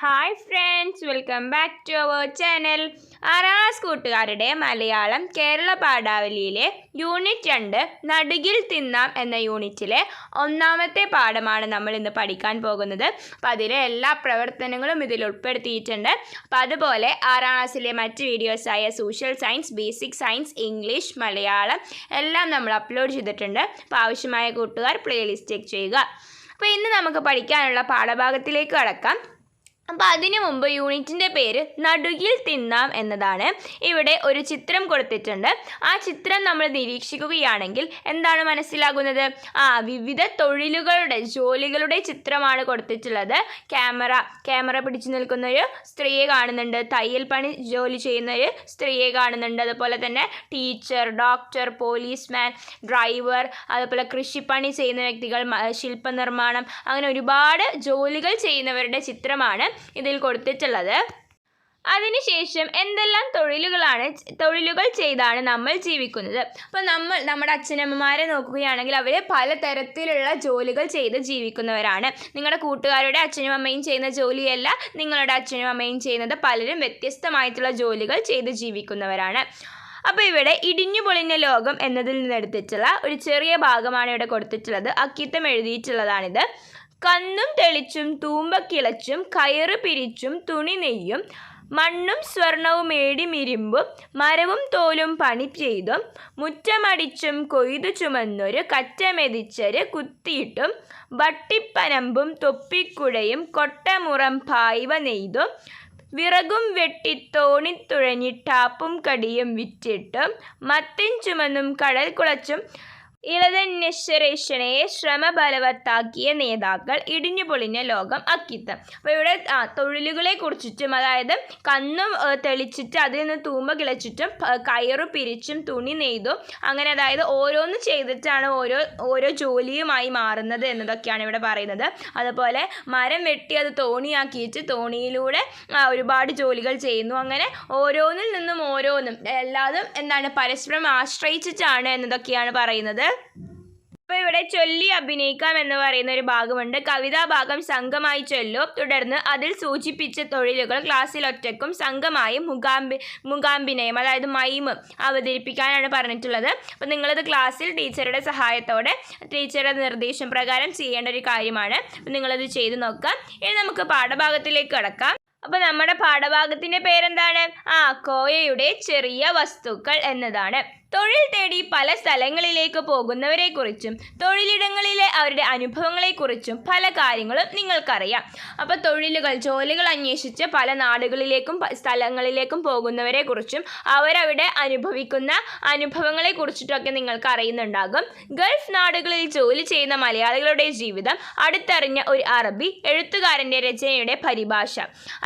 Hi friends welcome back to our channel ആറാസ് കൂട്ടുകാരുടെ Malayalam Kerala പാഠാവലിയിലെ unit രണ്ട് നടുകിൽ തിന്നാം എന്ന യൂണിറ്റിലെ ഒന്നാമത്തെ പാഠമാണ് നമ്മൾ ഇന്ന് പഠിക്കാൻ പോകുന്നത്. അപ്പോൾ അതിലെ എല്ലാ പ്രവർത്തനങ്ങളും ഇതിൽ ഉൾപ്പെടുത്തിയിട്ടുണ്ട്. അപ്പോൾ അതുപോലെ ക്ലാസ്സിലെ മറ്റ് വീഡിയോസായ social science basic science English Malayalam എല്ലാം നമ്മൾ അപ്ലോഡ് ചെയ്തിട്ടുണ്ട്. അപ്പോൾ ആവശ്യമായ കൂട്ടുകാർ പ്ലേലിസ്റ്റ് ചെക്ക് ചെയ്യുക. അപ്പോൾ ഇന്ന് നമുക്ക് പഠിക്കാനുള്ള പാഠഭാഗത്തിലേക്ക് കടക്കാം. അപ്പോൾ അതിനു മുമ്പ് യൂണിറ്റിന്റെ പേര് നടുകിൽ തിന്നാം എന്നതാണ്. ഇവിടെ ഒരു ചിത്രം കൊടുത്തിട്ടുണ്ട്. ആ ചിത്രം നമ്മൾ നിരീക്ഷിക്കുകയാണെങ്കിൽ എന്താണ് മനസ്സിലാകുന്നത്? ആ വിവിധ തൊഴിലുകളുടെ ജോലികളുടെ ചിത്രമാണ് കൊടുത്തിട്ടുള്ളത്. ക്യാമറ ക്യാമറ പിടിച്ചു നിൽക്കുന്ന ഒരു സ്ത്രീയെ കാണുന്നുണ്ട്. തയ്യൽ പണി ജോലി ചെയ്യുന്ന ഒരു സ്ത്രീയെ കാണുന്നുണ്ട്. അതുപോലെ തന്നെ ടീച്ചർ ഡോക്ടർ പോലീസ്മാൻ ഡ്രൈവർ അതുപോലെ കൃഷിപ്പണി ചെയ്യുന്ന വ്യക്തികൾ ശില്പനിർമ്മാണം അങ്ങനെ ഒരുപാട് ജോലികൾ ചെയ്യുന്നവരുടെ ചിത്രമാണ്. ഇതിൽ കൊടുത്തിട്ടുള്ളത്. അതിനുശേഷം എന്തെല്ലാം തൊഴിലുകളാണ് തൊഴിലുകൾ ചെയ്താണ് നമ്മൾ ജീവിക്കുന്നത്? അപ്പോൾ നമ്മൾ നമ്മുടെ അച്ഛനമ്മമാരെ നോക്കുകയാണെങ്കിൽ അവർ പലതരത്തിലുള്ള ജോലികൾ ചെയ്ത് ജീവിക്കുന്നവരാണ്. നിങ്ങളുടെ കൂട്ടുകാരുടെ അച്ഛനും അമ്മയും ചെയ്യുന്ന ജോലിയല്ല നിങ്ങളുടെ അച്ഛനും അമ്മയും ചെയ്യുന്നത് പലരും വ്യത്യസ്തമായിട്ടുള്ള ജോലികൾ ചെയ്ത് ജീവിക്കുന്നവരാണ്. അപ്പോൾ ഇവിടെ ഇടിഞ്ഞു പൊളിഞ്ഞ ലോകം എന്നതിൽ നിന്ന് എടുത്തിട്ടുള്ള ഒരു ചെറിയ ഭാഗമാണ് ഇവിടെ കൊടുത്തിട്ടുള്ളത്. അക്കിത്തം എഴുതിയിട്ടുള്ളതാണിത്. കന്നും തെളിച്ചും തൂമ്പക്കിളച്ചും കയറ് പിരിച്ചും തുണി നെയ്യും മണ്ണും സ്വർണവും ഏടിമിരിമ്പും മരവും തോലും പണി ചെയ്തും മുറ്റമടിച്ചും കൊയ്തു ചുമന്നൊരു കറ്റമെതിച്ചര് കുത്തിയിട്ടും വട്ടിപ്പനമ്പും തൊപ്പിക്കുഴയും കൊട്ടമുറം പായ്വ നെയ്തും വിറകും വെട്ടി തോണിത്തുഴഞ്ഞിട്ടാപ്പും കടിയും വിറ്റിട്ടും മത്തിൻ ചുമന്നും കടൽ കുളച്ചും ഇളതന്യശ്വരേഷണയെ ശ്രമബലവത്താക്കിയ നേതാക്കൾ ഇടിഞ്ഞു പൊളിഞ്ഞ ലോകം അക്കിത്തം. അപ്പോൾ ഇവിടെ ആ തൊഴിലുകളെ കുറിച്ചിട്ടും അതായത് കന്നും തെളിച്ചിട്ട് അതിൽ നിന്ന് തൂമ്പ കിളച്ചിട്ടും കയറു പിരിച്ചും തുണി നെയ്തും അങ്ങനെ അതായത് ഓരോന്ന് ചെയ്തിട്ടാണ് ഓരോ ഓരോ ജോലിയുമായി മാറുന്നത് എന്നതൊക്കെയാണ് ഇവിടെ പറയുന്നത്. അതുപോലെ മരം വെട്ടി അത് തോണിയാക്കിയിട്ട് തോണിയിലൂടെ ഒരുപാട് ജോലികൾ ചെയ്യുന്നു. അങ്ങനെ ഓരോന്നിൽ നിന്നും ഓരോന്നും എല്ലാതും എന്താണ് പരസ്പരം ആശ്രയിച്ചിട്ടാണ് എന്നതൊക്കെയാണ് പറയുന്നത്. അപ്പോൾ ഇവിടെ ചൊല്ലി അഭിനയിക്കാം എന്ന് പറയുന്ന ഒരു ഭാഗമുണ്ട്. കവിതാ ഭാഗം സംഘമായി ചൊല്ലും. തുടർന്ന് അതിൽ സൂചിപ്പിച്ച തൊഴിലുകൾ ക്ലാസ്സിൽ ഒറ്റക്കും സംഘമായും മുഖാംബി മുഖാംബിനയും അതായത് മൈമ് അവതരിപ്പിക്കാനാണ് പറഞ്ഞിട്ടുള്ളത്. അപ്പോൾ നിങ്ങളത് ക്ലാസ്സിൽ ടീച്ചറുടെ സഹായത്തോടെ ടീച്ചറുടെ നിർദ്ദേശം പ്രകാരം ചെയ്യേണ്ട ഒരു കാര്യമാണ്. അപ്പോൾ നിങ്ങളത് ചെയ്തു നോക്കാം ഇനി നമുക്ക് പാഠഭാഗത്തിലേക്ക് കടക്കാം. അപ്പോൾ നമ്മുടെ പാഠഭാഗത്തിന്റെ പേരെന്താണ്? ആ കോയയുടെ ചെറിയ വസ്തുക്കൾ എന്നതാണ്. തൊഴിൽ തേടി പല സ്ഥലങ്ങളിലേക്ക് പോകുന്നവരെക്കുറിച്ചും തൊഴിലിടങ്ങളിലെ അവരുടെ അനുഭവങ്ങളെക്കുറിച്ചും പല കാര്യങ്ങളും നിങ്ങൾക്കറിയാം. അപ്പോൾ തൊഴിലുകൾ ജോലികൾ അന്വേഷിച്ച് പല നാടുകളിലേക്കും സ്ഥലങ്ങളിലേക്കും പോകുന്നവരെക്കുറിച്ചും അവരവിടെ അനുഭവിക്കുന്ന അനുഭവങ്ങളെക്കുറിച്ചിട്ടൊക്കെ നിങ്ങൾക്ക് അറിയുന്നുണ്ടാകും ഗൾഫ് നാടുകളിൽ ജോലി ചെയ്യുന്ന മലയാളികളുടെ ജീവിതം അടുത്തറിഞ്ഞ ഒരു അറബി എഴുത്തുകാരന്റെ രചനയുടെ പരിഭാഷ.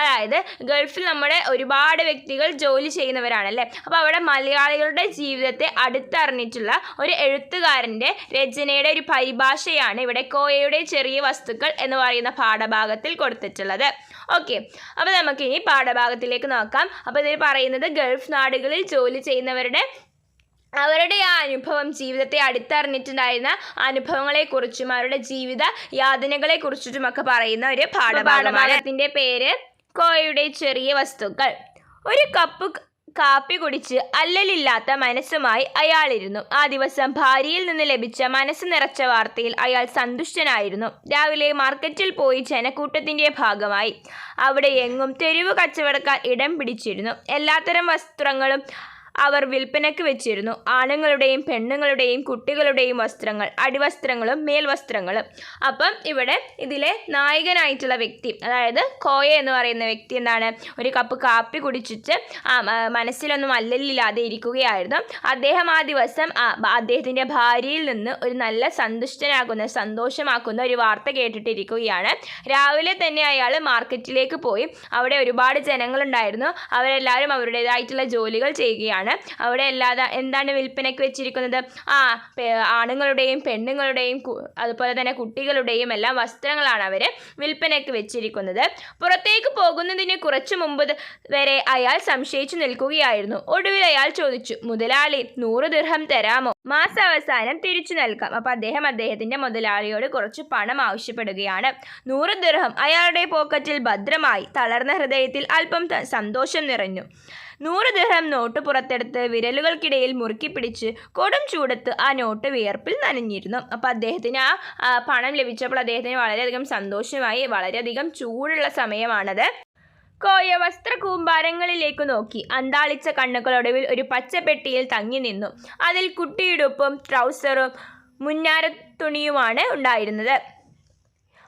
അതായത് ഗൾഫിൽ നമ്മുടെ ഒരുപാട് വ്യക്തികൾ ജോലി ചെയ്യുന്നവരാണ് അല്ലേ അപ്പോൾ അവിടെ മലയാളികളുടെ ജീവിതത്തെ അടുത്തറിഞ്ഞിട്ടുള്ള ഒരു എഴുത്തുകാരന്റെ രചനയുടെ ഒരു പരിഭാഷയാണ് ഇവിടെ കോയയുടെ ചെറിയ വസ്തുക്കൾ എന്ന് പറയുന്ന പാഠഭാഗത്തിൽ കൊടുത്തിട്ടുള്ളത്. ഓക്കെ അപ്പോൾ നമുക്കിനി പാഠഭാഗത്തിലേക്ക് നോക്കാം. അപ്പോൾ ഇതിൽ പറയുന്നത് ഗൾഫ് നാടുകളിൽ ജോലി ചെയ്യുന്നവരുടെ അവരുടെ ആ അനുഭവം ജീവിതത്തെ അടുത്തറിഞ്ഞിട്ടുണ്ടായിരുന്ന അനുഭവങ്ങളെക്കുറിച്ചും അവരുടെ ജീവിത യാതനകളെക്കുറിച്ചിട്ടുമൊക്കെ പറയുന്ന ഒരു പാഠഭാഗത്തിന്റെ പേര് കോയയുടെ ചെറിയ വസ്തുക്കൾ. ഒരു കപ്പ് കാപ്പി കുടിച്ച് അല്ലലില്ലാത്ത മനസ്സുമായി അയാളിരുന്നു. ആ ദിവസം ഭാര്യയിൽ നിന്ന് ലഭിച്ച മനസ്സ് നിറച്ച വാർത്തയിൽ അയാൾ സന്തുഷ്ടനായിരുന്നു. രാവിലെ മാർക്കറ്റിൽ പോയി ജനക്കൂട്ടത്തിന്റെ ഭാഗമായി. അവിടെ എങ്ങും തെരുവ് കച്ചവടക്കാർ ഇടം പിടിച്ചിരുന്നു. എല്ലാത്തരം വസ്ത്രങ്ങളും അവർ വിൽപ്പനയ്ക്ക് വെച്ചിരുന്നു. ആണുങ്ങളുടെയും പെണ്ണുങ്ങളുടെയും കുട്ടികളുടെയും വസ്ത്രങ്ങൾ അടിവസ്ത്രങ്ങളും മേൽവസ്ത്രങ്ങളും. അപ്പം ഇവിടെ ഇതിലെ നായകനായിട്ടുള്ള വ്യക്തി അതായത് കോയ എന്ന് പറയുന്ന വ്യക്തി എന്താണ്? ഒരു കപ്പ് കാപ്പി കുടിച്ചിട്ട് മനസ്സിലൊന്നും അല്ലല്ലില്ലാതെ ഇരിക്കുകയായിരുന്നു. അദ്ദേഹം ആ ദിവസം അദ്ദേഹത്തിന്റെ ഭാര്യയിൽ നിന്ന് ഒരു നല്ല സന്തുഷ്ടനാകുന്ന സന്തോഷമാക്കുന്ന ഒരു വാർത്ത കേട്ടിട്ടിരിക്കുകയാണ്. രാവിലെ തന്നെ അയാൾ മാർക്കറ്റിലേക്ക് പോയി. അവിടെ ഒരുപാട് ജനങ്ങളുണ്ടായിരുന്നു. അവരെല്ലാവരും അവരുടേതായിട്ടുള്ള ജോലികൾ ചെയ്യുകയാണ്. കടയാണ് അവിടെ അല്ലാതെ എന്താണ് വിൽപ്പനയ്ക്ക് വെച്ചിരിക്കുന്നത്? ആ ആണുങ്ങളുടെയും പെണ്ണുങ്ങളുടെയും അതുപോലെ തന്നെ കുട്ടികളുടെയും എല്ലാം വസ്ത്രങ്ങളാണ് അവർ വിൽപ്പനയ്ക്ക് വെച്ചിരിക്കുന്നത്. പുറത്തേക്ക് പോകുന്നതിന് കുറച്ചു മുമ്പ് വരെ അയാൾ സംശയിച്ചു നിൽക്കുകയായിരുന്നു. ഒടുവിൽ അയാൾ ചോദിച്ചു മുതലാളി നൂറ് ദിർഹം തരാമോ? മാസാവസാനം തിരിച്ചു നൽകാം. അപ്പോൾ അദ്ദേഹം അദ്ദേഹത്തിന്റെ മുതലാളിയോട് കുറച്ച് പണം ആവശ്യപ്പെടുകയാണ്. നൂറ് ദിർഹം അയാളുടെ പോക്കറ്റിൽ ഭദ്രമായി തളർന്ന ഹൃദയത്തിൽ അല്പം സന്തോഷം നിറഞ്ഞു. നൂറ് ദിർഹം നോട്ട് പുറത്തെടുത്ത് വിരലുകൾക്കിടയിൽ മുറുക്കി പിടിച്ച് കൊടും ചൂടത്ത് ആ നോട്ട് വിയർപ്പിൽ നനഞ്ഞിരുന്നു. അപ്പം അദ്ദേഹത്തിന് ആ ആ, പണം ലഭിച്ചപ്പോൾ അദ്ദേഹത്തിന് വളരെയധികം സന്തോഷമായി. വളരെയധികം ചൂടുള്ള സമയമാണത്. കോയ വസ്ത്രകൂമ്പാരങ്ങളിലേക്ക് നോക്കി. അന്താളിച്ച കണ്ണുകളൊടുവിൽ ഒരു പച്ചപ്പെട്ടിയിൽ തങ്ങി നിന്നു. അതിൽ കുട്ടിയുടുപ്പും ട്രൗസറും മുന്നാര തുണിയുമാണ് ഉണ്ടായിരുന്നത്.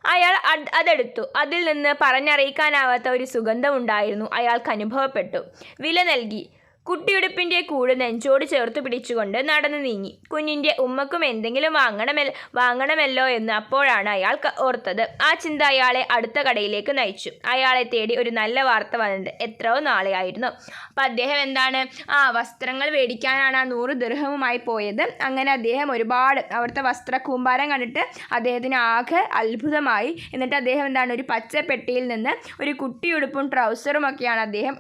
അയാൾ അത് അതെടുത്തു. അതിൽ നിന്ന് പറഞ്ഞറിയിക്കാനാവാത്ത ഒരു സുഗന്ധമുണ്ടായിരുന്നു അയാൾക്ക് അനുഭവപ്പെട്ടു. വില നൽകി. കുട്ടിയുടുപ്പിന്റെ കൂട് നെഞ്ചോട് ചേർത്ത് പിടിച്ചുകൊണ്ട് നടന്നു നീങ്ങി. കുഞ്ഞിന്റെ ഉമ്മക്കും എന്തെങ്കിലും വാങ്ങണമെ വാങ്ങണമല്ലോ എന്ന് അപ്പോഴാണ് അയാൾ ഓർത്തത്. ആ ചിന്ത അയാളെ അടുത്ത കടയിലേക്ക് നയിച്ചു. അയാളെ തേടി ഒരു നല്ല വാർത്ത വന്നത് എത്രയോ നാളെയായിരുന്നു. അപ്പം അദ്ദേഹം എന്താണ്? ആ വസ്ത്രങ്ങൾ മേടിക്കാനാണ് ആ നൂറ് ദൃഹവുമായി പോയത്. അങ്ങനെ അദ്ദേഹം ഒരുപാട് അവിടുത്തെ വസ്ത്ര കൂമ്പാരം കണ്ടിട്ട് അദ്ദേഹത്തിന് ആകെ അത്ഭുതമായി. എന്നിട്ട് അദ്ദേഹം എന്താണ്? ഒരു പച്ച പെട്ടിയിൽ നിന്ന് ഒരു കുട്ടിയുടുപ്പും ട്രൗസറും ഒക്കെയാണ് അദ്ദേഹം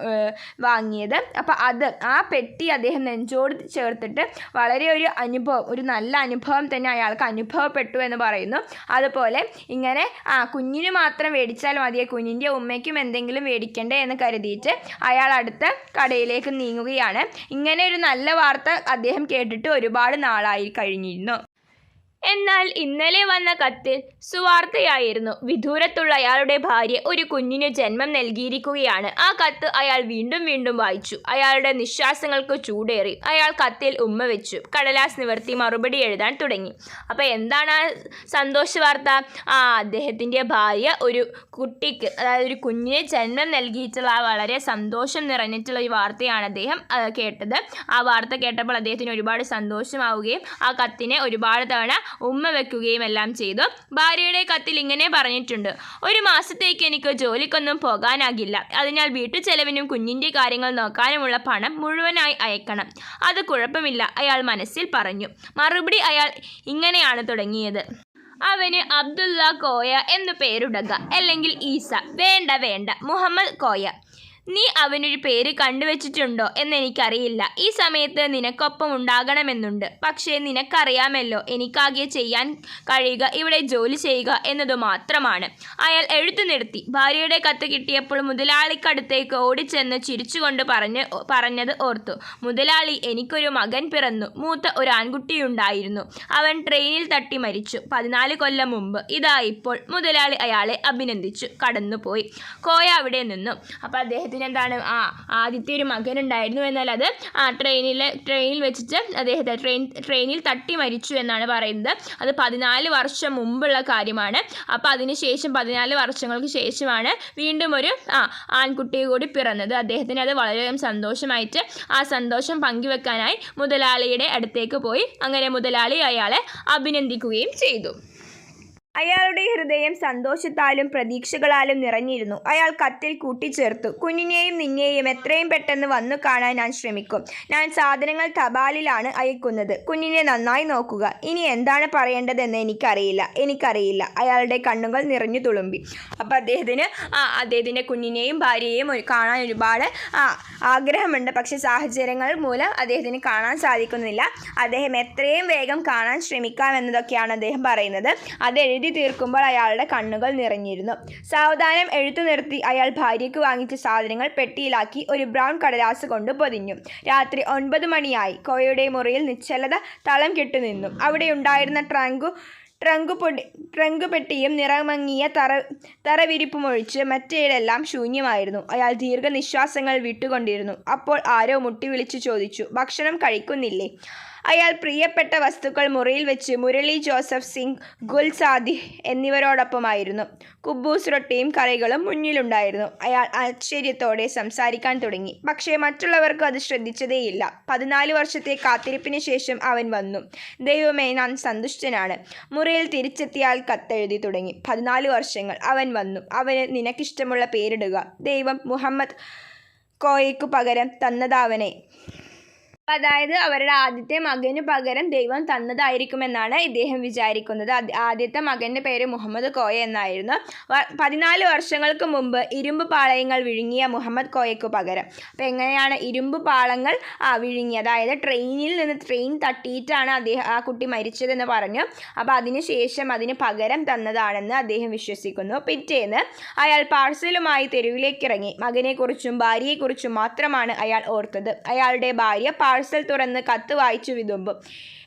വാങ്ങിയത്. അപ്പം അത് ആ പെട്ടി അദ്ദേഹം നെഞ്ചോട് ചേർത്തിട്ട് വളരെ ഒരു അനുഭവം ഒരു നല്ല അനുഭവം തന്നെ അയാൾക്ക് അനുഭവപ്പെട്ടു എന്ന് പറയുന്നു. അതുപോലെ ഇങ്ങനെ ആ കുഞ്ഞിന് മാത്രം മേടിച്ചാൽ മതിയെ കുഞ്ഞിന്റെ ഉമ്മയ്ക്കും എന്തെങ്കിലും മേടിക്കണ്ടേ എന്ന് കരുതിയിട്ട് അയാൾ അടുത്ത കടയിലേക്ക് നീങ്ങുകയാണ്. ഇങ്ങനെ ഒരു നല്ല വാർത്ത അദ്ദേഹം കേട്ടിട്ട് ഒരുപാട് നാളായി കഴിഞ്ഞിരുന്നു. എന്നാൽ ഇന്നലെ വന്ന കത്തിൽ സുവാർത്തയായിരുന്നു. വിദൂരത്തുള്ള അയാളുടെ ഭാര്യ ഒരു കുഞ്ഞിന് ജന്മം നൽകിയിരിക്കുകയാണ്. ആ കത്ത് അയാൾ വീണ്ടും വീണ്ടും വായിച്ചു. അയാളുടെ നിശ്വാസങ്ങൾക്ക് ചൂടേറി. അയാൾ കത്തിൽ ഉമ്മ വെച്ചു. കടലാസ് നിവർത്തി മറുപടി എഴുതാൻ തുടങ്ങി. അപ്പോൾ എന്താണ് ആ സന്തോഷ വാർത്ത? ആ അദ്ദേഹത്തിന്റെ ഭാര്യ ഒരു കുട്ടിക്ക് അതായത് ഒരു കുഞ്ഞിന് ജന്മം നൽകിയിട്ടുള്ള വളരെ സന്തോഷം നിറഞ്ഞിട്ടുള്ള ഒരു വാർത്തയാണ് അദ്ദേഹം കേട്ടത്. ആ വാർത്ത കേട്ടപ്പോൾ അദ്ദേഹത്തിന് ഒരുപാട് സന്തോഷമാവുകയും ആ കത്തിനെ ഒരുപാട് തവണ ഉമ്മ വെക്കുകയും എല്ലാം ചെയ്തു. ഭാര്യയുടെ കത്തിൽ ഇങ്ങനെ പറഞ്ഞിട്ടുണ്ട്. ഒരു മാസത്തേക്ക് എനിക്ക് ജോലിക്കൊന്നും പോകാനാകില്ല. അതിനാൽ വീട്ടു ചെലവിനും കുഞ്ഞിന്റെ കാര്യങ്ങൾ നോക്കാനുമുള്ള പണം മുഴുവനായി അയക്കണം. അത് കുഴപ്പമില്ല അയാൾ മനസ്സിൽ പറഞ്ഞു. മറുപടി അയാൾ ഇങ്ങനെയാണ് തുടങ്ങിയത്. അവന് അബ്ദുള്ള കോയ എന്നു പേരുടക അല്ലെങ്കിൽ ഈസ. വേണ്ട വേണ്ട. മുഹമ്മദ് കോയ. നീ അവനൊരു പേര് കണ്ടുവച്ചിട്ടുണ്ടോ എന്നെനിക്കറിയില്ല. ഈ സമയത്ത് നിനക്കൊപ്പം ഉണ്ടാകണമെന്നുണ്ട്. പക്ഷേ നിനക്കറിയാമല്ലോ എനിക്കാകെ ചെയ്യാൻ കഴിയുക ഇവിടെ ജോലി ചെയ്യുക എന്നതു മാത്രമാണ്. അയാൾ എഴുത്തു നിർത്തി. ഭാര്യയുടെ കത്ത് കിട്ടിയപ്പോൾ മുതലാളിക്കടുത്തേക്ക് ഓടിച്ചെന്ന് ചിരിച്ചുകൊണ്ട് പറഞ്ഞ് പറഞ്ഞത് ഓർത്തു. മുതലാളി എനിക്കൊരു മകൻ പിറന്നു. മൂത്ത ഒരു ആൺകുട്ടിയുണ്ടായിരുന്നു. അവൻ ട്രെയിനിൽ തട്ടി മരിച്ചു. പതിനാല് കൊല്ലം മുമ്പ്. ഇതാ ഇപ്പോൾ മുതലാളി അയാളെ അഭിനന്ദിച്ചു. കടന്നുപോയി. കോയ അവിടെ നിന്നു. അപ്പോൾ അദ്ദേഹത്തിന് എന്താണ് ആ ആദ്യത്തെ ഒരു മകനുണ്ടായിരുന്നു എന്നാൽ അത് ആ ട്രെയിനിൽ ട്രെയിനിൽ വെച്ചിട്ട് അദ്ദേഹത്തെ ട്രെയിൻ ട്രെയിനിൽ തട്ടി മരിച്ചു എന്നാണ് പറയുന്നത്. അത് പതിനാല് വർഷം മുമ്പുള്ള കാര്യമാണ്. അപ്പോൾ അതിനുശേഷം പതിനാല് വർഷങ്ങൾക്ക് ശേഷമാണ് വീണ്ടും ഒരു ആ ആൺകുട്ടി കൂടി പിറന്നത്. അദ്ദേഹത്തിന് അത് വളരെയധികം സന്തോഷമായിട്ട് ആ സന്തോഷം പങ്കുവെക്കാനായി മുതലാളിയുടെ അടുത്തേക്ക് പോയി. അങ്ങനെ മുതലാളി അയാളെ അഭിനന്ദിക്കുകയും ചെയ്തു. അയാളുടെ ഹൃദയം സന്തോഷത്താലും പ്രതീക്ഷകളാലും നിറഞ്ഞിരുന്നു. അയാൾ കത്തിൽ കൂട്ടിച്ചേർത്തു. കുഞ്ഞിനെയും നിന്നെയും എത്രയും പെട്ടെന്ന് വന്നു കാണാൻ ഞാൻ ശ്രമിക്കും. ഞാൻ സാധനങ്ങൾ തപാലിലാണ് അയക്കുന്നത്. കുഞ്ഞിനെ നന്നായി നോക്കുക. ഇനി എന്താണ് പറയേണ്ടതെന്ന് എനിക്കറിയില്ല. എനിക്കറിയില്ല. അയാളുടെ കണ്ണുകൾ നിറഞ്ഞു തുളുമ്പി. അപ്പോൾ അദ്ദേഹത്തിന് ആ അദ്ദേഹത്തിന്റെ കുഞ്ഞിനെയും ഭാര്യയെയും കാണാൻ ഒരുപാട് ആഗ്രഹമുണ്ട്. പക്ഷേ സാഹചര്യങ്ങൾ മൂലം അദ്ദേഹത്തിന് കാണാൻ സാധിക്കുന്നില്ല. അദ്ദേഹം എത്രയും വേഗം കാണാൻ ശ്രമിക്കാം എന്നതൊക്കെയാണ് അദ്ദേഹം പറയുന്നത്. അത് എഴുതി തീർക്കുമ്പോൾ അയാളുടെ കണ്ണുകൾ നിറഞ്ഞിരുന്നു. സാവധാനം എഴുത്തു നിർത്തി അയാൾ ഭാര്യയ്ക്ക് വാങ്ങിച്ച സാധനങ്ങൾ പെട്ടിയിലാക്കി ഒരു ബ്രൗൺ കടലാസ് കൊണ്ട് പൊതിഞ്ഞു. രാത്രി ഒൻപത് മണിയായി. കോയയുടെ മുറിയിൽ നിശ്ചലത തളം കെട്ടുനിന്നു. അവിടെ ഉണ്ടായിരുന്ന ട്രങ്കു ട്രങ്ക് പൊടി ട്രങ്ക് പെട്ടിയും നിറമങ്ങിയ തറ തറവിരിപ്പുമൊഴിച്ച് മറ്റേടെല്ലാം ശൂന്യമായിരുന്നു. അയാൾ ദീർഘനിശ്വാസങ്ങൾ വിട്ടുകൊണ്ടിരുന്നു. അപ്പോൾ ആരോ മുട്ടി വിളിച്ചു ചോദിച്ചു ഭക്ഷണം കഴിക്കുന്നില്ലേ? അയാൾ പ്രിയപ്പെട്ട വസ്തുക്കൾ മുറിയിൽ വെച്ച് മുരളി ജോസഫ് സിംഗ് ഗുൽസാദി എന്നിവരോടൊപ്പമായിരുന്നു. കുബൂസ് റൊട്ടിയും കറികളും മുന്നിലുണ്ടായിരുന്നു. അയാൾ ആശ്ചര്യത്തോടെ സംസാരിക്കാൻ തുടങ്ങി. പക്ഷേ മറ്റുള്ളവർക്ക് അത് ശ്രദ്ധിച്ചതേയില്ല. പതിനാല് വർഷത്തെ കാത്തിരിപ്പിന് ശേഷം അവൻ വന്നു. ദൈവമേ ഞാൻ സന്തുഷ്ടനാണ്. മുറിയിൽ തിരിച്ചെത്തിയാൽ കത്തെഴുതി തുടങ്ങി. പതിനാല് വർഷങ്ങൾ അവൻ വന്നു. അവന് നിനക്കിഷ്ടമുള്ള പേരിടുക. ദൈവം മുഹമ്മദ് കോയയ്ക്കു പകരം തന്നതാവനെ അതായത് അവരുടെ ആദ്യത്തെ മകന് പകരം ദൈവം തന്നതായിരിക്കുമെന്നാണ് ഇദ്ദേഹം വിചാരിക്കുന്നത്. ആദ്യത്തെ മകന്റെ പേര് മുഹമ്മദ് കോയ എന്നായിരുന്നു. പതിനാല് വർഷങ്ങൾക്ക് മുമ്പ് ഇരുമ്പ് പാളയങ്ങൾ വിഴുങ്ങിയ മുഹമ്മദ് കോയയ്ക്ക് പകരം. അപ്പം എങ്ങനെയാണ് ഇരുമ്പ് പാളങ്ങൾ വിഴുങ്ങി അതായത് ട്രെയിനിൽ നിന്ന് ട്രെയിൻ തട്ടിയിട്ടാണ് അദ്ദേഹം ആ കുട്ടി മരിച്ചതെന്ന് പറഞ്ഞു. അപ്പോൾ അതിനുശേഷം അതിന് പകരം തന്നതാണെന്ന് അദ്ദേഹം വിശ്വസിക്കുന്നു. പിറ്റേന്ന് അയാൾ പാഴ്സലുമായി തെരുവിലേക്ക് ഇറങ്ങി മകനെക്കുറിച്ചും ഭാര്യയെക്കുറിച്ചും മാത്രമാണ് അയാൾ ഓർത്തത്. അയാളുടെ ഭാര്യ പാഴ്സൽ തുറന്ന് കത്ത് വായിച്ചു വിതുമ്പും.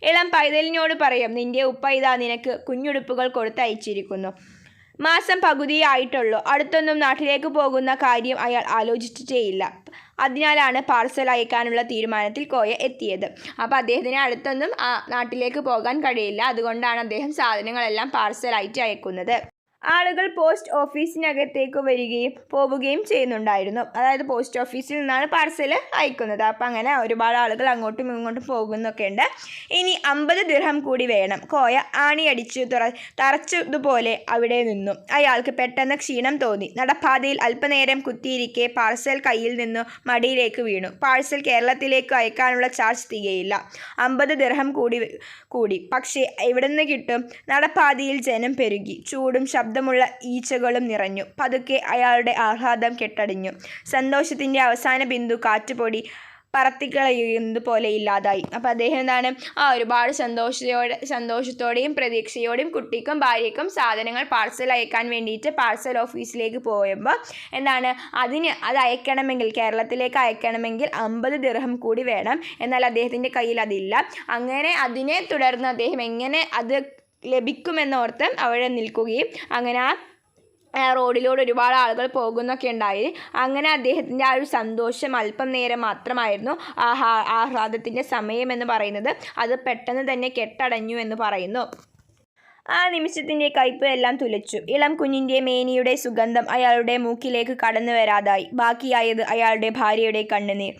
ഇളം പൈതലിനോട് പറയും നിന്റെ ഉപ്പ ഇതാ നിനക്ക് കുഞ്ഞുടുപ്പുകൾ കൊടുത്തയച്ചിരിക്കുന്നു. മാസം പകുതിയായിട്ടുള്ളൂ. അടുത്തൊന്നും നാട്ടിലേക്ക് പോകുന്ന കാര്യം അയാൾ ആലോചിച്ചിട്ടേയില്ല. അതിനാലാണ് പാർസൽ അയക്കാനുള്ള തീരുമാനത്തിൽ കോയ എത്തിയത്. അപ്പോൾ അദ്ദേഹത്തിന് അടുത്തൊന്നും നാട്ടിലേക്ക് പോകാൻ കഴിയില്ല. അതുകൊണ്ടാണ് അദ്ദേഹം സാധനങ്ങളെല്ലാം പാർസലായിട്ട് അയക്കുന്നത്. ആളുകൾ പോസ്റ്റ് ഓഫീസിനകത്തേക്ക് വരികയും പോവുകയും ചെയ്യുന്നുണ്ടായിരുന്നു. അതായത് പോസ്റ്റ് ഓഫീസിൽ നിന്നാണ് പാർസൽ അയക്കുന്നത്. അപ്പം അങ്ങനെ ഒരുപാട് ആളുകൾ അങ്ങോട്ടും ഇങ്ങോട്ടും പോകുന്നൊക്കെ ഉണ്ട്. ഇനി അമ്പത് ദിർഹം കൂടി വേണം. കോയ ആണിയടിച്ചു തുറ തറച്ചതുപോലെ അവിടെ നിന്നു. അയാൾക്ക് പെട്ടെന്ന് ക്ഷീണം തോന്നി. നടപ്പാതയിൽ അല്പനേരം കുത്തിയിരിക്കെ പാർസൽ കയ്യിൽ നിന്നു മടിയിലേക്ക് വീണു. പാഴ്സൽ കേരളത്തിലേക്ക് അയക്കാനുള്ള ചാർജ് തികയില്ല. അമ്പത് ദിർഹം കൂടി കൂടി. പക്ഷേ എവിടെ നിന്ന് കിട്ടും? നടപ്പാതയിൽ ജനം പെരുകി. ചൂടും ശബ്ദമുള്ള ഈച്ചകളും നിറഞ്ഞു. പതുക്കെ അയാളുടെ ആഹ്ലാദം കെട്ടടിഞ്ഞു. സന്തോഷത്തിന്റെ അവസാന ബിന്ദു കാറ്റുപൊടി പറത്തിക്കളയുന്നത് പോലെ ഇല്ലാതായി. അപ്പോൾ അദ്ദേഹം എന്താണ്? ആ ഒരുപാട് സന്തോഷയോടെ സന്തോഷത്തോടെയും പ്രതീക്ഷയോടെയും കുട്ടിക്കും ഭാര്യയ്ക്കും സാധനങ്ങൾ പാർസൽ അയക്കാൻ വേണ്ടിയിട്ട് പാർസൽ ഓഫീസിലേക്ക് പോയപ്പോൾ എന്താണ്? അതിന് അത് അയക്കണമെങ്കിൽ കേരളത്തിലേക്ക് അയക്കണമെങ്കിൽ അമ്പത് ദിർഹം കൂടി വേണം. എന്നാൽ അദ്ദേഹത്തിന്റെ കയ്യിൽ അതില്ല. അങ്ങനെ അതിനെ തുടർന്ന് അദ്ദേഹം എങ്ങനെ അത് ലഭിക്കുമെന്നോർത്ത് അവിടെ നിൽക്കുകയും അങ്ങനെ ആ റോഡിലൂടെ ഒരുപാട് ആളുകൾ പോകുന്നൊക്കെ ഉണ്ടായി. അങ്ങനെ അദ്ദേഹത്തിന്റെ ആ ഒരു സന്തോഷം അല്പം നേരം മാത്രമായിരുന്നു ആഹ്ലാദത്തിന്റെ സമയം എന്ന് പറയുന്നത്. അത് പെട്ടെന്ന് തന്നെ കെട്ടടഞ്ഞു എന്ന് പറയുന്നു. ആ നിമിഷത്തിന്റെ കയ്പ് എല്ലാം തുലച്ചു. ഇളം കുഞ്ഞിന്റെ മേനിയുടെ സുഗന്ധം അയാളുടെ മൂക്കിലേക്ക് കടന്നു വരാതായി. ബാക്കിയായത് അയാളുടെ ഭാര്യയുടെ കണ്ണുനീർ.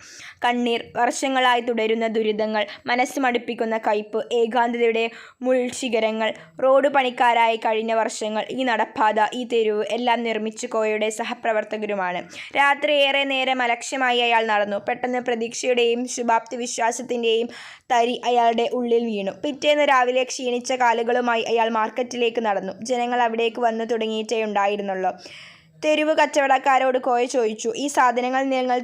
കണ്ണീർ വർഷങ്ങളായി തുടരുന്ന ദുരിതങ്ങൾ മനസ്സ് മടുപ്പിക്കുന്ന കയ്പ് ഏകാന്തതയുടെ മുൾശിഖരങ്ങൾ റോഡ് പണിക്കാരായി കഴിഞ്ഞ വർഷങ്ങൾ ഈ നടപ്പാത ഈ തെരുവ് എല്ലാം നിർമ്മിച്ചു കോയയുടെ സഹപ്രവർത്തകരുമാണ്. രാത്രി ഏറെ നേരം അലക്ഷ്യമായി അയാൾ നടന്നു. പെട്ടെന്ന് പ്രതീക്ഷയുടെയും ശുഭാപ്തി വിശ്വാസത്തിന്റെയും തരി അയാളുടെ ഉള്ളിൽ വീണു. പിറ്റേന്ന് രാവിലെ ക്ഷീണിച്ച കാലുകളുമായി അയാൾ മാർക്കറ്റിലേക്ക് നടന്നു. ജനങ്ങൾ അവിടേക്ക് വന്നു തുടങ്ങിയിട്ടേ ഉണ്ടായിരുന്നുള്ളൂ തെരുവ് കച്ചവടക്കാരോട് കോയ ചോദിച്ചു ഈ സാധനങ്ങൾ നിങ്ങൾ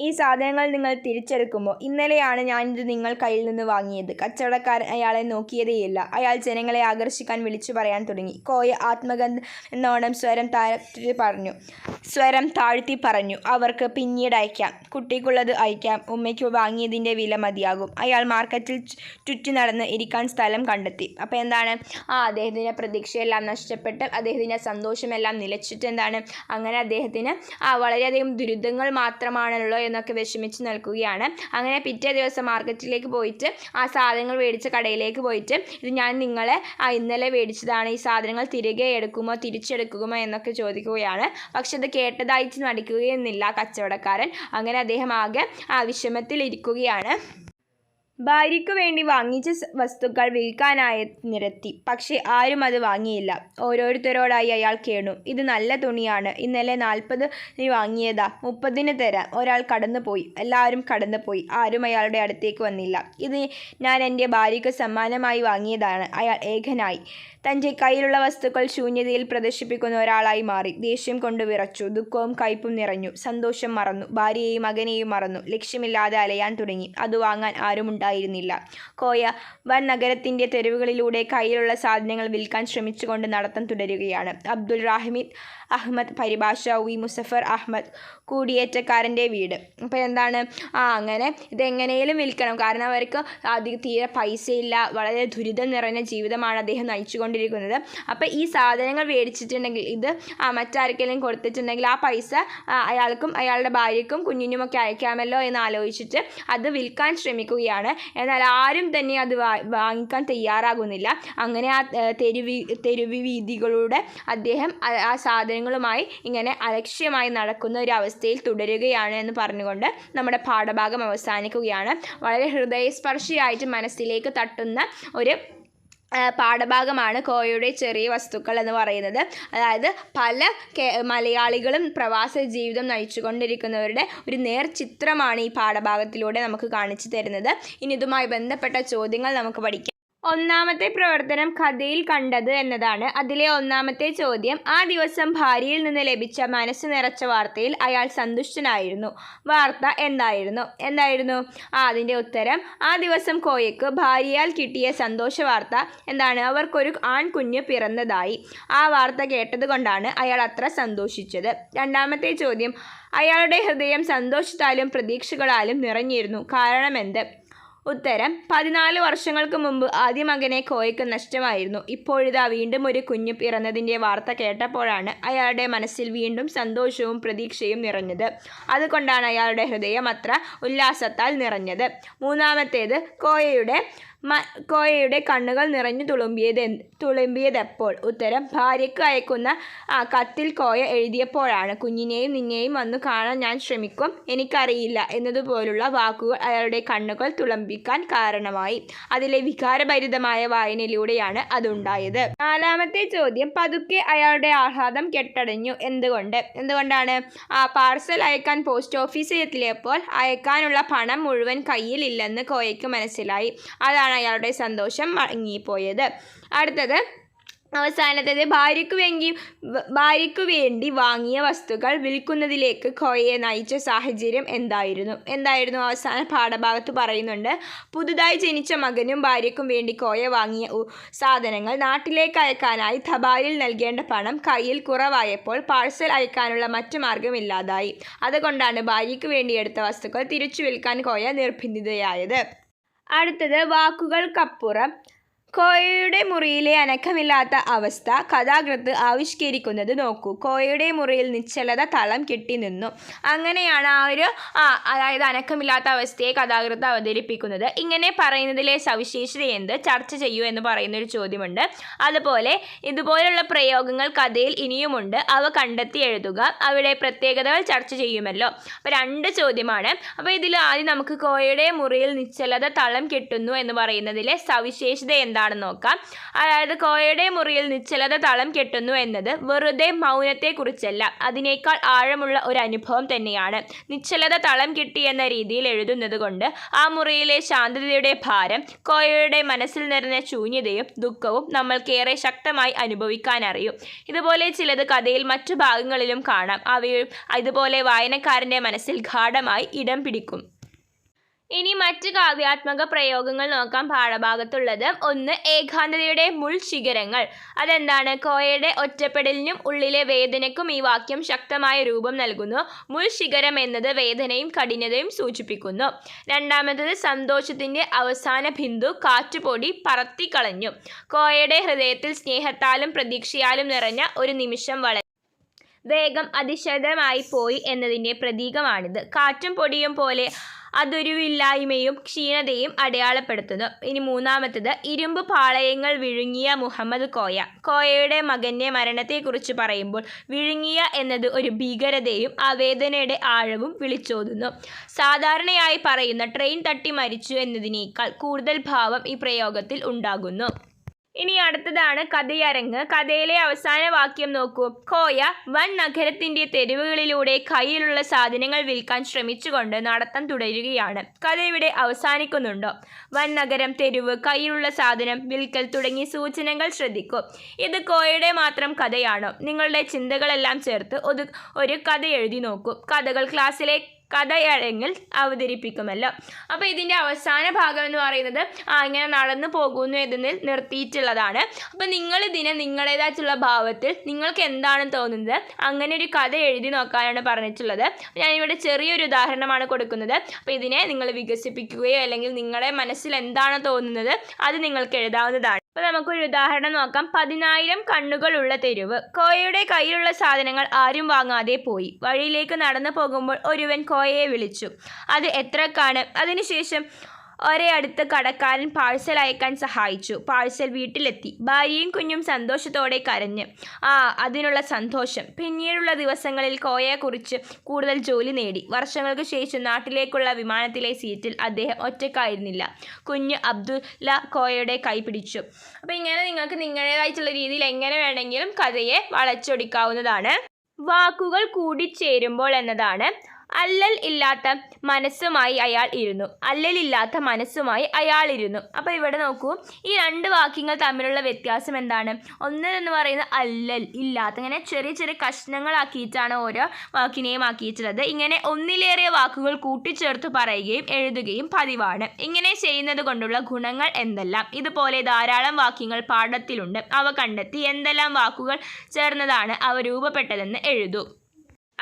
ഈ സാധനങ്ങൾ നിങ്ങൾ തിരിച്ചെടുക്കുമോ ഇന്നലെയാണ് ഞാനിത് നിങ്ങൾ കയ്യിൽ നിന്ന് വാങ്ങിയത്. കച്ചവടക്കാരൻ അയാളെ നോക്കിയതേയില്ല. അയാൾ ജനങ്ങളെ ആകർഷിക്കാൻ വിളിച്ചു പറയാൻ തുടങ്ങി. കോയ ആത്മഗന്ധ എന്നോണം സ്വരം താഴ്ത്തി പറഞ്ഞു. സ്വരം താഴ്ത്തി പറഞ്ഞു. അവർക്ക് പിന്നീട് അയക്കാം. കുട്ടിക്കുള്ളത് അയക്കാം. ഉമ്മയ്ക്ക് വാങ്ങിയതിന്റെ വില മതിയാകും. അയാൾ മാർക്കറ്റിൽ ചുറ്റി നടന്ന് ഇരിക്കാൻ സ്ഥലം കണ്ടെത്തി. അപ്പോൾ എന്താണ്? ആ അദ്ദേഹത്തിന്റെ പ്രതീക്ഷയെല്ലാം നഷ്ടപ്പെട്ട് അദ്ദേഹത്തിന്റെ സന്തോഷമെല്ലാം നിലച്ചിട്ട് എന്താണ് അങ്ങനെ അദ്ദേഹത്തിന് ആ വളരെയധികം ദുരിതങ്ങൾ മാത്രമാണല്ലോ എന്നൊക്കെ വിഷമിച്ച് നിൽക്കുകയാണ്. അങ്ങനെ പിറ്റേ ദിവസം മാർക്കറ്റിലേക്ക് പോയിട്ട് ആ സാധനങ്ങൾ മേടിച്ച കടയിലേക്ക് പോയിട്ട് ഇത് ഞാൻ നിങ്ങളെ ആ ഇന്നലെ മേടിച്ചതാണ്. ഈ സാധനങ്ങൾ തിരികെ എടുക്കുമോ തിരിച്ചെടുക്കുമോ എന്നൊക്കെ ചോദിക്കുകയാണ്. പക്ഷെ അത് കേട്ടതായിട്ട് നടിക്കുകയൊന്നുമില്ല കച്ചവടക്കാരൻ. അങ്ങനെ അദ്ദേഹം ആകെ ആ വിഷമത്തിലിരിക്കുകയാണ്. ഭാര്യയ്ക്കു വേണ്ടി വാങ്ങിച്ച വസ്തുക്കൾ വിൽക്കാനായി നിരത്തി. പക്ഷേ ആരും അത് വാങ്ങിയില്ല. ഓരോരുത്തരോടായി അയാൾ കേണു. ഇത് നല്ല തുണിയാണ്. ഇന്നലെ നാൽപ്പത് വാങ്ങിയതാ. മുപ്പതിന് തരാം. ഒരാൾ കടന്നുപോയി. എല്ലാവരും കടന്നുപോയി. ആരും അയാളുടെ അടുത്തേക്ക് വന്നില്ല. ഇത് ഞാൻ എന്റെ ഭാര്യയ്ക്ക് സമ്മാനമായി വാങ്ങിയതാണ്. അയാൾ ഏകനായി. തന്റെ കയ്യിലുള്ള വസ്തുക്കൾ ശൂന്യതയിൽ പ്രദർശിപ്പിക്കുന്ന ഒരാളായി മാറി. ദേഷ്യം കൊണ്ട് വിറച്ചു. ദുഃഖവും കയ്പും നിറഞ്ഞു. സന്തോഷം മറന്നു. ഭാര്യയെയും മകനെയും മറന്നു. ലക്ഷ്യമില്ലാതെ അലയാൻ തുടങ്ങി. അത് വാങ്ങാൻ ആരുമുണ്ടായിരുന്നില്ല കോയ വൻ നഗരത്തിന്റെ തെരുവുകളിലൂടെ കയ്യിലുള്ള സാധനങ്ങൾ വിൽക്കാൻ ശ്രമിച്ചുകൊണ്ട് നടത്തം തുടരുകയാണ്. അബ്ദുൽ റാഹിമിദ് അഹമ്മദ് പരിഭാഷ വി മുസഫർ അഹമ്മദ് കൂടിയേറ്റക്കാരന്റെ വീട്. അപ്പോൾ എന്താണ്? ആ അങ്ങനെ ഇതെങ്ങനെയും വിൽക്കണം. കാരണം അവർക്ക് അധിക തീരെ പൈസയില്ല. വളരെ ദുരിതം നിറഞ്ഞ ജീവിതമാണ് അദ്ദേഹം നയിച്ചുകൊണ്ടിരിക്കുന്നത്. അപ്പോൾ ഈ സാധനങ്ങൾ മേടിച്ചിട്ടുണ്ടെങ്കിൽ ഇത് മറ്റാർക്കെങ്കിലും കൊടുത്തിട്ടുണ്ടെങ്കിൽ ആ പൈസ അയാൾക്കും അയാളുടെ ഭാര്യയ്ക്കും കുഞ്ഞിനുമൊക്കെ അയക്കാമല്ലോ എന്ന് ആലോചിച്ചിട്ട് അത് വിൽക്കാൻ ശ്രമിക്കുകയാണ്. എന്നാൽ ആരും തന്നെ അത് വാങ്ങിക്കാൻ തയ്യാറാകുന്നില്ല. അങ്ങനെ ആ തെരുവി തെരുവി വീതികളുടെ അദ്ദേഹം ആ- ആ സാധനങ്ങളുമായി ഇങ്ങനെ അലക്ഷ്യമായി നടക്കുന്ന ഒരു അവസ്ഥയിൽ തുടരുകയാണ് എന്ന് പറഞ്ഞുകൊണ്ട് നമ്മുടെ പാഠഭാഗം അവസാനിക്കുകയാണ്. വളരെ ഹൃദയസ്പർശിയായിട്ട് മനസ്സിലേക്ക് തട്ടുന്ന ഒരു പാഠഭാഗമാണ് കോയയുടെ ചെറിയ വസ്തുക്കൾ എന്ന് പറയുന്നത്. അതായത് പല മലയാളികളും പ്രവാസ ജീവിതം നയിച്ചുകൊണ്ടിരിക്കുന്നവരുടെ ഒരു നേർചിത്രമാണ് ഈ പാഠഭാഗത്തിലൂടെ നമുക്ക് കാണിച്ചു തരുന്നത്. ഇനി ഇതുമായി ബന്ധപ്പെട്ട ചോദ്യങ്ങൾ നമുക്ക് പഠിക്കാം. ഒന്നാമത്തെ പ്രവർത്തനം കഥയിൽ കണ്ടത് എന്നതാണ്. അതിലെ ഒന്നാമത്തെ ചോദ്യം ആ ദിവസം ഭാര്യയിൽ നിന്ന് ലഭിച്ച മനസ്സ് നിറച്ച വാർത്തയിൽ അയാൾ സന്തുഷ്ടനായിരുന്നു. വാർത്ത എന്തായിരുന്നു? എന്തായിരുന്നു? ആ അതിന്റെ ഉത്തരം ആ ദിവസം കോയക്ക് ഭാര്യയാൽ കിട്ടിയ സന്തോഷ വാർത്ത എന്താണ്? അവർക്കൊരു ആൺകുഞ്ഞ് പിറന്നതായി. ആ വാർത്ത കേട്ടതുകൊണ്ടാണ് അയാൾ അത്ര സന്തോഷിച്ചത്. രണ്ടാമത്തെ ചോദ്യം അയാളുടെ ഹൃദയം സന്തോഷത്താലും പ്രതീക്ഷകളാലും നിറഞ്ഞിരുന്നു. കാരണമെന്ത് ഉത്തരം പതിനാല് വർഷങ്ങൾക്ക് മുമ്പ് ആദ്യ മകനെ കോയക്ക് നഷ്ടമായിരുന്നു. ഇപ്പോഴിതാ വീണ്ടും ഒരു കുഞ്ഞു പിറന്നതിന്റെ വാർത്ത കേട്ടപ്പോഴാണ് അയാളുടെ മനസ്സിൽ വീണ്ടും സന്തോഷവും പ്രതീക്ഷയും നിറഞ്ഞത്. അതുകൊണ്ടാണ് അയാളുടെ ഹൃദയം അത്ര ഉല്ലാസത്താൽ നിറഞ്ഞത്. മൂന്നാമത്തേത് കോയയുടെ കോയയുടെ കണ്ണുകൾ നിറഞ്ഞു തുളുമ്പിയത് തുളുമ്പിയതെപ്പോൾ? ഉത്തരം ഭാര്യയ്ക്ക് അയക്കുന്ന കത്തിൽ കോയ എഴുതിയപ്പോഴാണ്. കുഞ്ഞിനെയും നിന്നെയും വന്നു കാണാൻ ഞാൻ ശ്രമിക്കും എനിക്കറിയില്ല എന്നതുപോലുള്ള വാക്കുകൾ അയാളുടെ കണ്ണുകൾ തുളമ്പിക്കാൻ കാരണമായി. അതിലെ വികാരഭരിതമായ വായനയിലൂടെയാണ് അതുണ്ടായത്. നാലാമത്തെ ചോദ്യം പതുക്കെ അയാളുടെ ആഹ്ലാദം കെട്ടടഞ്ഞു. എന്തുകൊണ്ട്? എന്തുകൊണ്ടാണ്? ആ പാർസൽ അയക്കാൻ പോസ്റ്റ് ഓഫീസിൽ എത്തിയപ്പോൾ അയക്കാനുള്ള പണം മുഴുവൻ കയ്യിലില്ലെന്ന് കോയയ്ക്ക് മനസ്സിലായി. അതാണ് അയാളുടെ സന്തോഷം മടങ്ങിപ്പോയത് അടുത്തത് അവസാനത്തേത് ഭാര്യയ്ക്കു വേണ്ടി ഭാര്യയ്ക്കു വേണ്ടി വാങ്ങിയ വസ്തുക്കൾ വിൽക്കുന്നതിലേക്ക് കോയയെ നയിച്ച സാഹചര്യം എന്തായിരുന്നു? എന്തായിരുന്നു? അവസാന പാഠഭാഗത്ത് പറയുന്നുണ്ട് പുതുതായി ജനിച്ച മകനും ഭാര്യയ്ക്കും വേണ്ടി കോയ വാങ്ങിയ സാധനങ്ങൾ നാട്ടിലേക്ക് അയക്കാനായി തപാലിൽ നൽകേണ്ട പണം കയ്യിൽ കുറവായപ്പോൾ പാഴ്സൽ അയക്കാനുള്ള മറ്റു മാർഗമില്ലാതായി അതുകൊണ്ടാണ് ഭാര്യയ്ക്ക് വേണ്ടി എടുത്ത വസ്തുക്കൾ തിരിച്ചു വിൽക്കാൻ കോയ നിർബന്ധിതയായത്. അടുത്തത് വാക്കുകൾക്കപ്പുറം കോയയുടെ മുറിയിലെ അനക്കമില്ലാത്ത അവസ്ഥ കഥാകൃത്ത് ആവിഷ്കരിക്കുന്നത് നോക്കൂ. കോയയുടെ മുറിയിൽ നിശ്ചലത തളം കെട്ടി നിന്നു. അങ്ങനെയാണ് ആ ഒരു ആ അതായത് അനക്കമില്ലാത്ത അവസ്ഥയെ കഥാകൃത്ത് അവതരിപ്പിക്കുന്നത്. ഇങ്ങനെ പറയുന്നതിലെ സവിശേഷത എന്ത്? ചർച്ച ചെയ്യൂ എന്ന് പറയുന്നൊരു ചോദ്യമുണ്ട്. അതുപോലെ ഇതുപോലുള്ള പ്രയോഗങ്ങൾ കഥയിൽ ഇനിയുമുണ്ട്. അവ കണ്ടെത്തി എഴുതുക. അവിടെ പ്രത്യേകതകൾ ചർച്ച ചെയ്യുമല്ലോ. അപ്പോൾ രണ്ട് ചോദ്യമാണ്. അപ്പോൾ ഇതിൽ ആദ്യം നമുക്ക് കോയയുടെ മുറിയിൽ നിശ്ചലത തളം കെട്ടുന്നു എന്ന് പറയുന്നതിലെ സവിശേഷത എന്താണെന്ന് നോക്കാം. അതായത് കോയയുടെ മുറിയിൽ നിശ്ചലത തളം കെട്ടുന്നു എന്നത് വെറുതെ മൗനത്തെക്കുറിച്ചല്ല. അതിനേക്കാൾ ആഴമുള്ള ഒരു അനുഭവം തന്നെയാണ്. നിശ്ചലത തളം കെട്ടി എന്ന രീതിയിൽ എഴുതുന്നത് കൊണ്ട് ആ മുറിയിലെ ശാന്തതയുടെ ഭാരം കോയയുടെ മനസ്സിൽ നിറഞ്ഞ ശൂന്യതയും ദുഃഖവും നമ്മൾക്കേറെ ശക്തമായി അനുഭവിക്കാൻ അറിയും. ഇതുപോലെ ചിലത് കഥയിൽ മറ്റു ഭാഗങ്ങളിലും കാണാം. അവയും ഇതുപോലെ വായനക്കാരന്റെ മനസ്സിൽ ഗാഠമായി ഇടം പിടിക്കും. ഇനി മറ്റ് കാവ്യാത്മക പ്രയോഗങ്ങൾ നോക്കാം. പാഠഭാഗത്തുള്ളത് ഒന്ന് ഏകാന്തതയുടെ മുൾ ശിഖരങ്ങൾ. അതെന്താണ്? കോയയുടെ ഒറ്റപ്പെടലിനും ഉള്ളിലെ വേദനയ്ക്കും ഈ വാക്യം ശക്തമായ രൂപം നൽകുന്നു. മുൾ ശിഖരം എന്നത് വേദനയും കഠിനതയും സൂചിപ്പിക്കുന്നു. രണ്ടാമത്തത് സന്തോഷത്തിന്റെ അവസാന ബിന്ദു കാറ്റുപൊടി പറത്തിക്കളഞ്ഞു. കോയയുടെ ഹൃദയത്തിൽ സ്നേഹത്താലും പ്രതീക്ഷയാലും നിറഞ്ഞ ഒരു നിമിഷം വള വേഗം അതിശയമായി പോയി എന്നതിന്റെ പ്രതീകമാണിത്. കാറ്റും പൊടിയും പോലെ അതൊരുവില്ലായ്മയും ക്ഷീണതയും അടയാളപ്പെടുത്തുന്നു. ഇനി മൂന്നാമത്തത് ഇരുമ്പ് പാളയങ്ങൾ വിഴുങ്ങിയ മുഹമ്മദ് കോയ. കോയയുടെ മകന്റെ മരണത്തെക്കുറിച്ച് പറയുമ്പോൾ വിഴുങ്ങിയ എന്നത് ഒരു ഭീകരതയും ആ ആഴവും വിളിച്ചോതുന്നു. സാധാരണയായി പറയുന്ന ട്രെയിൻ തട്ടി മരിച്ചു എന്നതിനേക്കാൾ കൂടുതൽ ഭാവം ഈ പ്രയോഗത്തിൽ ഉണ്ടാകുന്നു. ഇനി അടുത്തതാണ് കഥയരങ്ങ്. കഥയിലെ അവസാന വാക്യം നോക്കൂ. കോയ വൻ നഗരത്തിന്റെ തെരുവുകളിലൂടെ കയ്യിലുള്ള സാധനങ്ങൾ വിൽക്കാൻ ശ്രമിച്ചുകൊണ്ട് നടത്തം തുടരുകയാണ്. കഥ ഇവിടെ അവസാനിക്കുന്നുണ്ടോ? വൻ നഗരം തെരുവ് കയ്യിലുള്ള സാധനം വിൽക്കൽ തുടങ്ങിയ സൂചനകൾ ശ്രദ്ധിക്കൂ. ഇത് കോയയുടെ മാത്രം കഥയാണോ. നിങ്ങളുടെ ചിന്തകളെല്ലാം ചേർത്ത് ഒരു ഒരു കഥ എഴുതി നോക്കൂ. കഥകൾ ക്ലാസ്സിലെ കഥയരങ്ങിൽ അവതരിപ്പിക്കുമല്ലോ. അപ്പോൾ ഇതിന്റെ അവസാന ഭാഗം എന്ന് പറയുന്നത് ആ ഇങ്ങനെ നടന്നു പോകുന്നു എന്നതിൽ നിർത്തിയിട്ടുള്ളതാണ്. അപ്പോൾ നിങ്ങൾ ഇതിനെ നിങ്ങളുടേതായിട്ടുള്ള ഭാവത്തിൽ നിങ്ങൾക്ക് എന്താണ് തോന്നുന്നത് അങ്ങനെ ഒരു കഥ എഴുതി നോക്കാനാണ് പറഞ്ഞിട്ടുള്ളത്. ഞാനിവിടെ ചെറിയൊരു ഉദാഹരണമാണ് കൊടുക്കുന്നത്. അപ്പോൾ ഇതിനെ നിങ്ങൾ വികസിപ്പിക്കുകയോ അല്ലെങ്കിൽ നിങ്ങളുടെ മനസ്സിൽ എന്താണ് തോന്നുന്നത് അത് നിങ്ങൾക്ക് എഴുതാവുന്നതാണ്. അപ്പോൾ നമുക്കൊരു ഉദാഹരണം നോക്കാം. പതിനായിരം കണ്ണുകളുള്ള തെരുവ്. കോയയുടെ കയ്യിലുള്ള സാധനങ്ങൾ ആരും വാങ്ങാതെ പോയി. വഴിയിലേക്ക് നടന്നു പോകുമ്പോൾ ഒരുവൻ കോയയെ വിളിച്ചു. അത് എത്രക്കാണ്? അതിനുശേഷം ഒരേ അടുത്ത് കടക്കാരൻ പാഴ്സൽ അയക്കാൻ സഹായിച്ചു. പാഴ്സൽ വീട്ടിലെത്തി. ഭാര്യയും കുഞ്ഞും സന്തോഷത്തോടെ കരഞ്ഞ്. ആ അതിനുള്ള സന്തോഷം. പിന്നീടുള്ള ദിവസങ്ങളിൽ കോയയെക്കുറിച്ച് കൂടുതൽ ജോലി നേടി. വർഷങ്ങൾക്ക് ശേഷം നാട്ടിലേക്കുള്ള വിമാനത്തിലെ സീറ്റിൽ അദ്ദേഹം ഒറ്റക്കായിരുന്നില്ല കുഞ്ഞ് അബ്ദുല്ല കോയയുടെ കൈ പിടിച്ചു. അപ്പോൾ ഇങ്ങനെ നിങ്ങൾക്ക് നിങ്ങളുടേതായിട്ടുള്ള രീതിയിൽ എങ്ങനെ വേണമെങ്കിലും കഥയെ വളച്ചൊടിക്കാവുന്നതാണ്. വാക്കുകൾ കൂടിച്ചേരുമ്പോൾ എന്നതാണ്. അല്ലൽ ഇല്ലാത്ത മനസ്സുമായി അയാൾ ഇരുന്നു. അല്ലലില്ലാത്ത മനസ്സുമായി അയാൾ ഇരുന്നു. അപ്പോൾ ഇവിടെ നോക്കൂ ഈ രണ്ട് വാക്യങ്ങൾ തമ്മിലുള്ള വ്യത്യാസം എന്താണ്? ഒന്ന് എന്ന് പറയുന്നത് അല്ലൽ ഇല്ലാത്ത. ഇങ്ങനെ ചെറിയ ചെറിയ കഷ്ണങ്ങളാക്കിയിട്ടാണ് ഓരോ വാക്കിനെയും ആക്കിയിട്ടുള്ളത്. ഇങ്ങനെ ഒന്നിലേറെ വാക്കുകൾ കൂട്ടിച്ചേർത്ത് പറയുകയും എഴുതുകയും പതിവാണ്. ഇങ്ങനെ ചെയ്യുന്നത് കൊണ്ടുള്ള ഗുണങ്ങൾ എന്തെല്ലാം? ഇതുപോലെ ധാരാളം വാക്യങ്ങൾ പാഠത്തിലുണ്ട്. അവ കണ്ടെത്തി എന്തെല്ലാം വാക്കുകൾ ചേർന്നതാണ് അവ രൂപപ്പെട്ടതെന്ന് എഴുതൂ.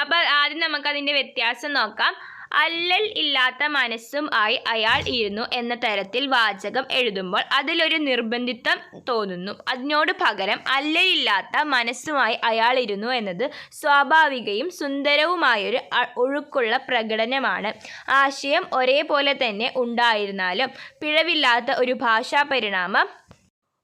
അപ്പോൾ ആദ്യം നമുക്ക് അതിന്റെ വ്യത്യാസം നോക്കാം. അല്ലൽ ഇല്ലാത്ത മനസ്സും ആയി അയാൾ ഇരുന്നു എന്ന തരത്തിൽ വാചകം എഴുതുമ്പോൾ അതിലൊരു നിർബന്ധിത്വം തോന്നുന്നു. അതിനോട് പകരം അല്ലലില്ലാത്ത മനസ്സുമായി അയാൾ ഇരുന്നു എന്നത് സ്വാഭാവികയും സുന്ദരവുമായൊരു ഒഴുക്കുള്ള പ്രകടനമാണ്. ആശയം ഒരേപോലെ തന്നെ ഉണ്ടായിരുന്നാലും പിഴവില്ലാത്ത ഒരു ഭാഷാ പരിണാമം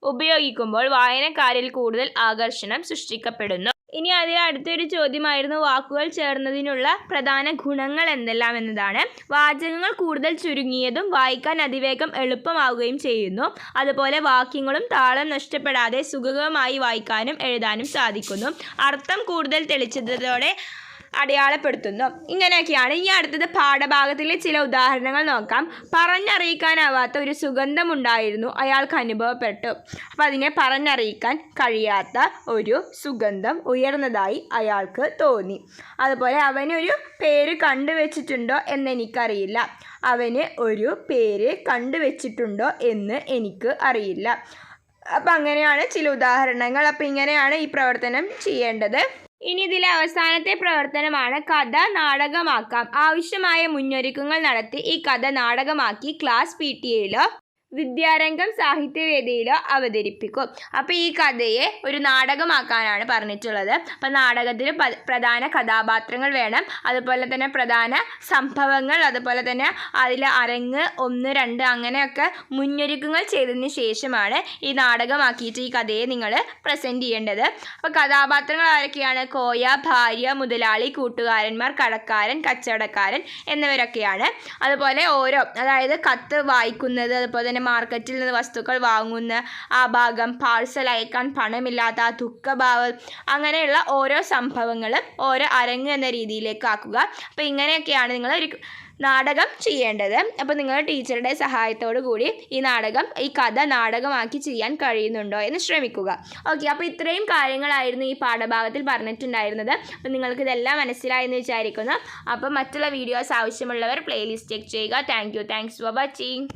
ഉപയോഗിക്കുമ്പോൾ വായനക്കാരിൽ കൂടുതൽ ആകർഷണം സൃഷ്ടിക്കപ്പെടുന്നു. ഇനി അതിൽ അടുത്തൊരു ചോദ്യമായിരുന്നു വാക്കുകൾ ചേർന്നതിനുള്ള പ്രധാന ഗുണങ്ങൾ എന്തെല്ലാം എന്നതാണ്. വാചകങ്ങൾ കൂടുതൽ ചുരുങ്ങിയതും വായിക്കാൻ അതിവേഗം എളുപ്പമാവുകയും ചെയ്യുന്നു. അതുപോലെ വാക്യങ്ങളും താളം നഷ്ടപ്പെടാതെ സുഗമമായി വായിക്കാനും എഴുതാനും സാധിക്കുന്നു. അർത്ഥം കൂടുതൽ തെളിച്ചതോടെ അടയാളപ്പെടുത്തുന്നു. ഇങ്ങനെയൊക്കെയാണ് ഇനി അടുത്തത് പാഠഭാഗത്തിലെ ചില ഉദാഹരണങ്ങൾ നോക്കാം. പറഞ്ഞറിയിക്കാനാവാത്ത ഒരു സുഗന്ധമുണ്ടായിരുന്നു. അയാൾക്ക് അനുഭവപ്പെട്ടു. അപ്പോൾ അതിനെ പറഞ്ഞറിയിക്കാൻ കഴിയാത്ത ഒരു സുഗന്ധം ഉയർന്നതായി അയാൾക്ക് തോന്നി. അതുപോലെ അവനൊരു പേര് കണ്ടുവച്ചിട്ടുണ്ടോ എന്ന് എനിക്കറിയില്ല. അവന് ഒരു പേര് കണ്ടുവച്ചിട്ടുണ്ടോ എന്ന് എനിക്ക് അറിയില്ല. അപ്പം അങ്ങനെയാണ് ചില ഉദാഹരണങ്ങൾ. അപ്പം ഇങ്ങനെയാണ് ഈ പ്രവർത്തനം ചെയ്യേണ്ടത്. ഇനി ഇതിലെ അവസാനത്തെ പ്രവർത്തനമാണ് കഥ നാടകമാക്കാം. ആവശ്യമായ മുന്നൊരുക്കങ്ങൾ നടത്തി ഈ കഥ നാടകമാക്കി ക്ലാസ് പി ടി എയിലോ വിദ്യാരംഗം സാഹിത്യവേദിയിലോ അവതരിപ്പിക്കും. അപ്പോൾ ഈ കഥയെ ഒരു നാടകമാക്കാനാണ് പറഞ്ഞിട്ടുള്ളത്. അപ്പോൾ നാടകത്തിൽ പ്രധാന കഥാപാത്രങ്ങൾ വേണം. അതുപോലെ തന്നെ പ്രധാന സംഭവങ്ങൾ അതുപോലെ തന്നെ അതിൽ അരങ്ങ് ഒന്ന് രണ്ട് അങ്ങനെയൊക്കെ മുന്നൊരുക്കങ്ങൾ ചെയ്തതിന് ശേഷമാണ് ഈ നാടകമാക്കിയിട്ട് ഈ കഥയെ നിങ്ങൾ പ്രസന്റ് ചെയ്യേണ്ടത്. അപ്പോൾ കഥാപാത്രങ്ങൾ ആരൊക്കെയാണ്? കോയ ഭാര്യ മുതലാളി കൂട്ടുകാരന്മാർ കടക്കാരൻ കച്ചവടക്കാരൻ എന്നിവരൊക്കെയാണ്. അതുപോലെ ഓരോ അതായത് കത്ത് വായിക്കുന്നത് അതുപോലെ തന്നെ മാർക്കറ്റിൽ നിന്ന് വസ്തുക്കൾ വാങ്ങുന്ന ആ ഭാഗം പാഴ്സൽ അയക്കാൻ പണമില്ലാത്ത ആ ദുഃഖഭാവം. അങ്ങനെയുള്ള ഓരോ സംഭവങ്ങളും ഓരോ അരങ്ങ് എന്ന രീതിയിലേക്ക് ആക്കുക. അപ്പോൾ ഇങ്ങനെയൊക്കെയാണ് നിങ്ങൾ ഒരു നാടകം ചെയ്യേണ്ടത്. അപ്പോൾ നിങ്ങൾ ടീച്ചറുടെ സഹായത്തോടു കൂടി ഈ നാടകം ഈ കഥ നാടകമാക്കി ചെയ്യാൻ കഴിയുന്നുണ്ടോ എന്ന് ശ്രമിക്കുക. ഓക്കെ അപ്പോൾ ഇത്രയും കാര്യങ്ങളായിരുന്നു ഈ പാഠഭാഗത്തിൽ പറഞ്ഞിട്ടുണ്ടായിരുന്നത്. അപ്പോൾ നിങ്ങൾക്ക് ഇതെല്ലാം മനസ്സിലായെന്ന് വിചാരിക്കുന്നു. അപ്പോൾ മറ്റുള്ള വീഡിയോസ് ആവശ്യമുള്ളവർ പ്ലേലിസ്റ്റ് ചെക്ക് ചെയ്യുക. Thank you thanks for watching